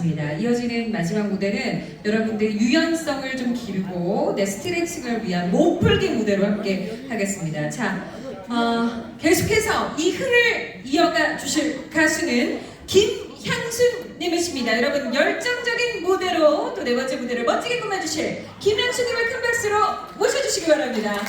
고맙습니다. 이어지는 마지막 무대는 여러분들 유연성을 좀 기르고 내 스트레칭을 위한 몸풀기 무대로 함께 하겠습니다. 자, 어, 계속해서 이 흥을 이어가 주실 가수는 김향순님이십니다. 여러분 열정적인 무대로 또 네 번째 무대를 멋지게 꾸며주실 김향순님을 큰 박수로 모셔주시기 바랍니다.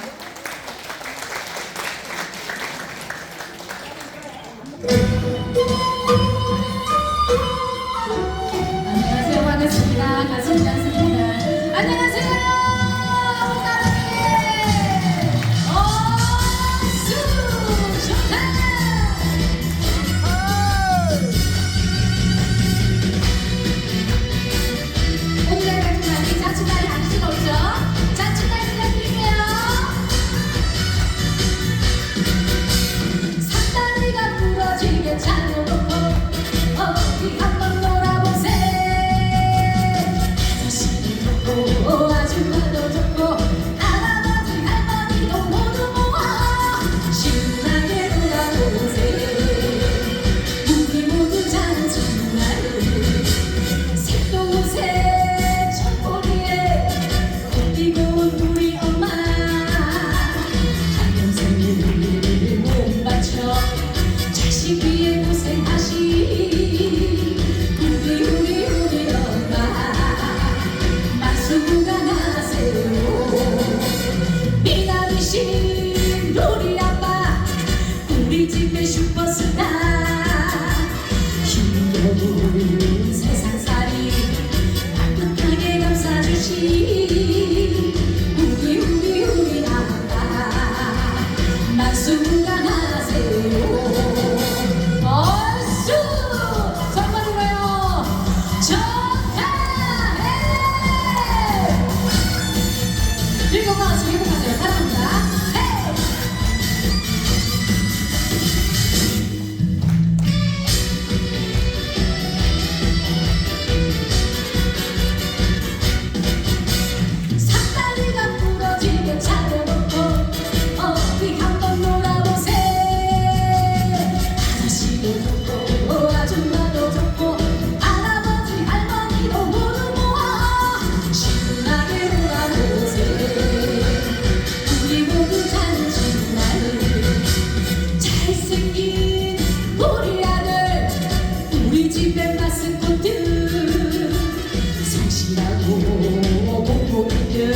성실하고 복복 있는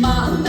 마음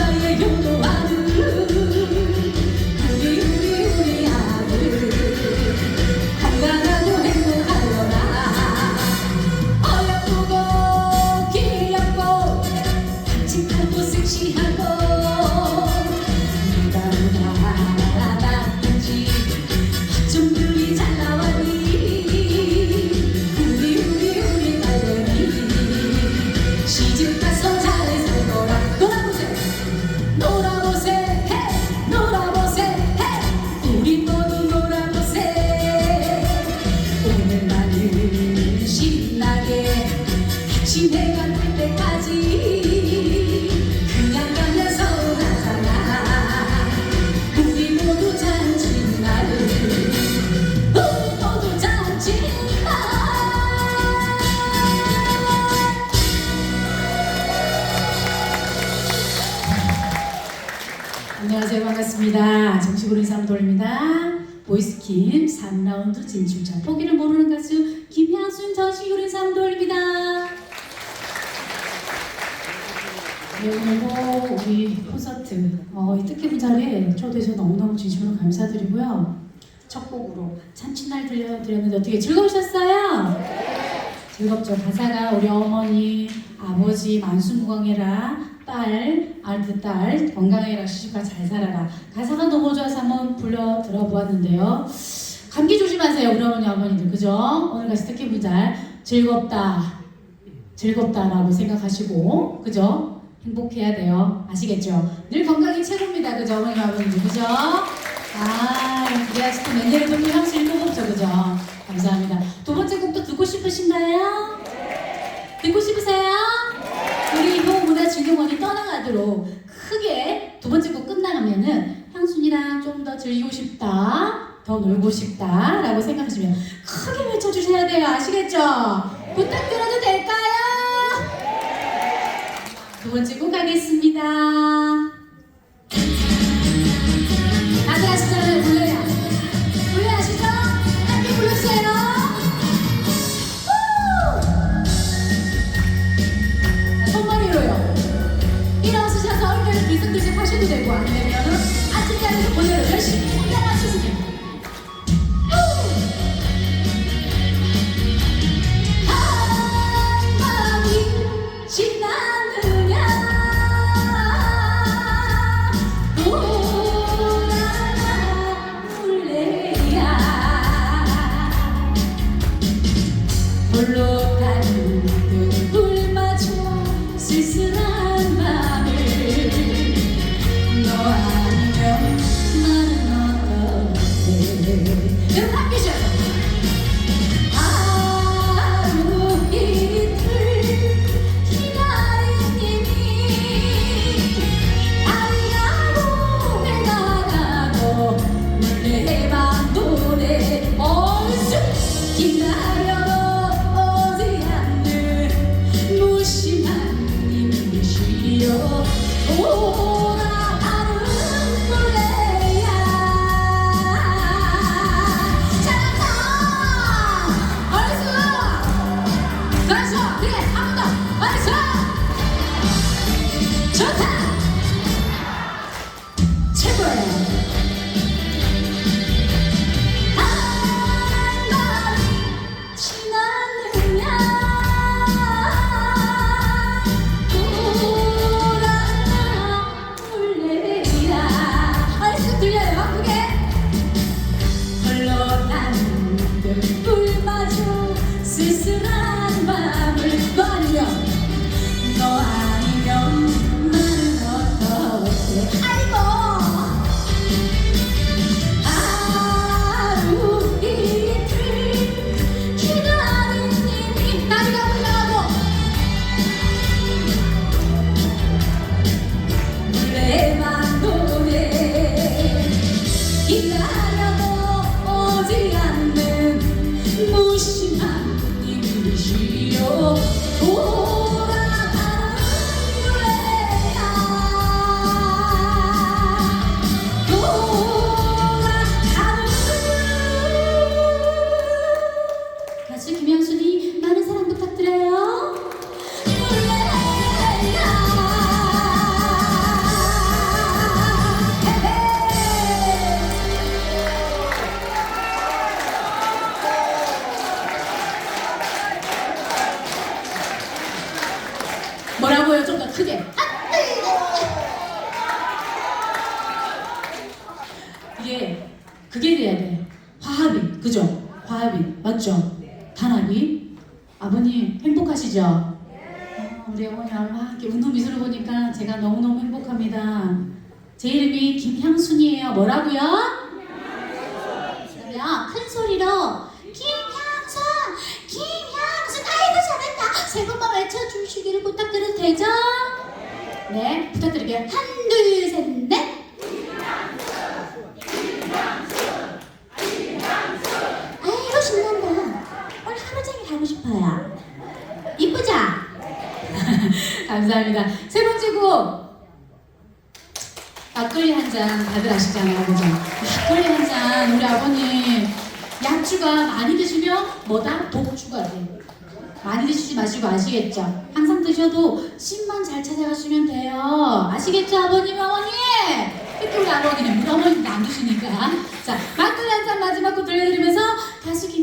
라운드 진출자 포기를 모르는 가수 김향순 인사 한번 돌립니다. 네, 오늘도 우리 콘서트 어, 이 뜻깊은 자리에 초대해서 너무너무 진심으로 감사드리고요. 첫 곡으로 참치날 들려드렸는데 어떻게 즐거우셨어요? 즐겁죠. 가사가 우리 어머니, 아버지 만수무강해라, 딸, 알트 딸 건강해라, 시집가 잘 살아라. 가사가 너무 좋아서 한번 불러 들어보았는데요. 감기 조심하세요, 우리 어머니, 아버님들. 그죠? 오늘 같이 특히 분잘 즐겁다, 즐겁다라고 생각하시고, 그죠? 행복해야 돼요. 아시겠죠? 늘 건강이 최고입니다. 그죠? 어머니, 아버님들. 그죠? 아, 그래야지 또또 향수 일곱 없죠. 그죠? 감사합니다. 두 번째 곡도 듣고 싶으신가요? 듣고 싶으세요? 우리 효 문화 중용원이 떠나가도록 크게 두 번째 곡 끝나가면은 향순이랑 좀 더 즐기고 싶다, 더 놀고 싶다라고 생각하시면 크게 외쳐주셔야 돼요. 아시겠죠? 부탁드려도 될까요? 두 번째 곡 가겠습니다. 보니까 제가 너무너무 행복합니다. 제 이름이 김향순이에요. 뭐라고요? 그러면 큰 소리로 김향순! 김향순! 아이고 잘했다! 세 번만 외쳐주시기를 부탁드려도 되죠? 네, 부탁드릴게요. 한, 둘, 셋, 넷! 아이고 신난다. 오늘 하루 종일 하고 싶어요. 감사합니다. 세 번째 곡. 막걸리 한 잔 다들 아시잖아요, 그죠? 막걸리 한 잔, 우리 아버님. 약주가 많이 드시면 뭐다? 독주가 돼. 많이 드시지 마시고 아시겠죠? 항상 드셔도 신만 잘 찾아가시면 돼요. 아시겠죠, 아버님, 어머니? 특히 우리 아버님, 우리 어머님도 안 드시니까. 자, 막걸리 한 잔 마지막 곡 들려드리면서 가수 김